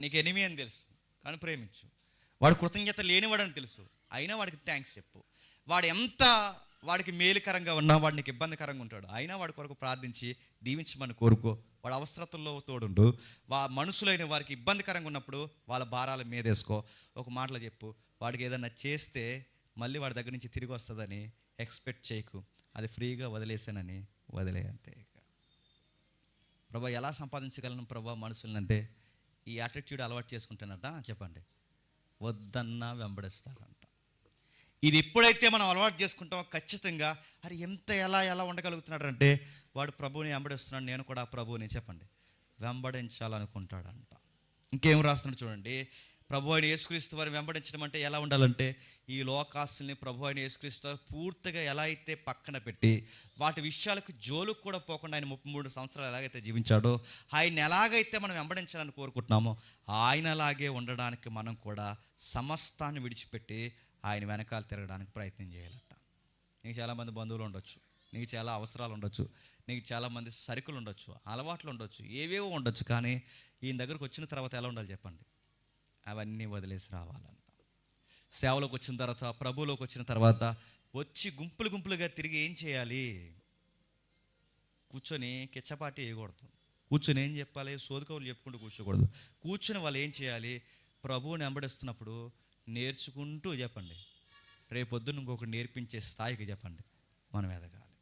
నీకు ఎనిమి అని తెలుసు కానీ ప్రేమించు. వాడు కృతజ్ఞత లేనివాడని తెలుసు అయినా వాడికి థ్యాంక్స్ చెప్పు. వాడు ఎంత వాడికి మేలుకరంగా ఉన్నా వాడు నీకు ఇబ్బందికరంగా ఉంటాడు అయినా వాడి కొరకు ప్రార్థించి దీవించమని కోరుకో. వాడు అవసరతల్లో తోడుండు. వా మనుషులైన వారికి ఇబ్బందికరంగా ఉన్నప్పుడు వాళ్ళ భారాల మీద వేసుకో ఒక మాటలో చెప్పు వాడికి ఏదైనా చేస్తే మళ్ళీ వాడి దగ్గర నుంచి తిరిగి వస్తుందని ఎక్స్పెక్ట్ చేయకు. అది ఫ్రీగా వదిలేసానని వదిలే అంతే ఇక. ప్రభా ఎలా సంపాదించగలను ప్రభా మనుషులనంటే ఈ యాటిట్యూడ్ అలవాటు చేసుకుంటానట చెప్పండి. వద్దన్నా వెంబడిస్తారంట. ఇది ఎప్పుడైతే మనం అలవాటు చేసుకుంటామో ఖచ్చితంగా అరే ఎంత ఎలా ఎలా ఉండగలుగుతున్నాడు అంటే వాడు ప్రభువుని వెంబడిస్తున్నాడు నేను కూడా ఆ ప్రభువుని చెప్పండి. వెంబడించాలనుకుంటాడంట. ఇంకేం రాస్తున్నాడు చూడండి. ప్రభు అయిన యేసుక్రీస్తు వారిని వెంబడించడం అంటే ఎలా ఉండాలంటే ఈ లోకాస్తుల్ని ప్రభు అయిన యేసుక్రీస్తు పూర్తిగా ఎలా అయితే పక్కన పెట్టి వాటి విషయాలకు జోలుకు కూడా పోకుండా ఆయన ముప్పై మూడు సంవత్సరాలు ఎలాగైతే జీవించాడో ఆయన ఎలాగైతే మనం వెంబడించాలని కోరుకుంటున్నామో ఆయనలాగే ఉండడానికి మనం కూడా సమస్తాన్ని విడిచిపెట్టి ఆయన వెనకాల తిరగడానికి ప్రయత్నం చేయాలట. నీకు చాలామంది బంధువులు ఉండొచ్చు నీకు చాలా అవసరాలు ఉండొచ్చు నీకు చాలామంది సరుకులు ఉండొచ్చు అలవాట్లు ఉండొచ్చు ఏవేవో ఉండొచ్చు కానీ ఈయన దగ్గరకు వచ్చిన తర్వాత ఎలా ఉండాలి చెప్పండి? అవన్నీ వదిలేసి రావాలంట. సేవలోకి వచ్చిన తర్వాత ప్రభులోకి వచ్చిన తర్వాత వచ్చి గుంపులు గుంపులుగా తిరిగి ఏం చేయాలి? కూర్చొని కిచ్చపాటి వేయకూడదు. కూర్చొని ఏం చెప్పాలి? సోదుకవులు చెప్పుకుంటూ కూర్చోకూడదు. కూర్చొని వాళ్ళు ఏం చేయాలి? ప్రభువుని వెంబడిస్తున్నప్పుడు నేర్చుకుంటూ చెప్పండి. రేపొద్దున ఇంకొకటి నేర్పించే స్థాయికి చెప్పండి. మనం ఎదగాలి